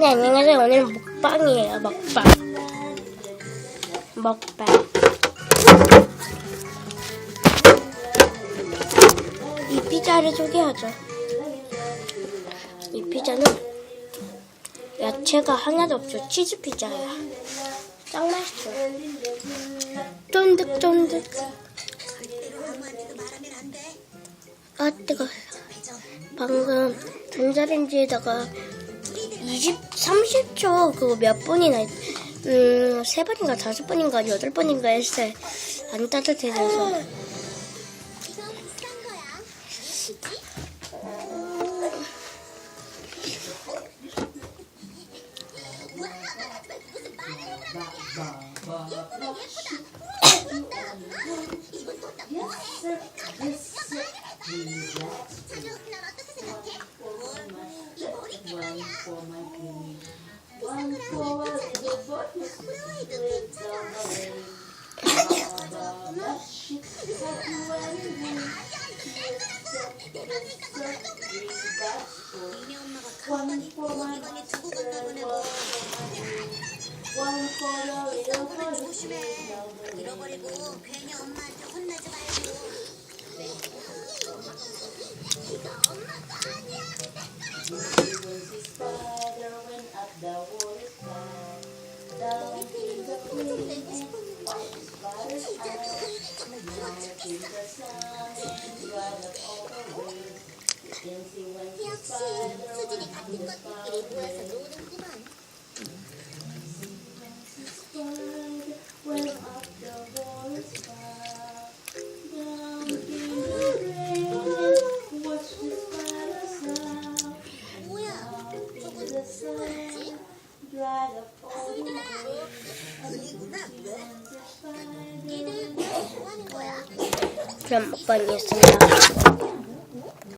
네, 안녕하세요. 오늘은 먹방이에요, 먹방. 먹방. 이 피자를 소개하죠. 이 피자는 야채가 하나도 없어. 치즈 피자야. 짱 맛있어. 쫀득쫀득. 아, 뜨거. 방금 전자레인지에다가 20, 30초 그거 몇 분이나 음, 세 번인가 다섯 번인가 여덟 번인가 했어요. 안 따뜻해져서. 조심해. 잃어버리고 괜히 엄마한테 역시 수진이 같은 것들끼리 모여서 노는구만. 뭐야? 저건 뭐지? 여기구 왜? 니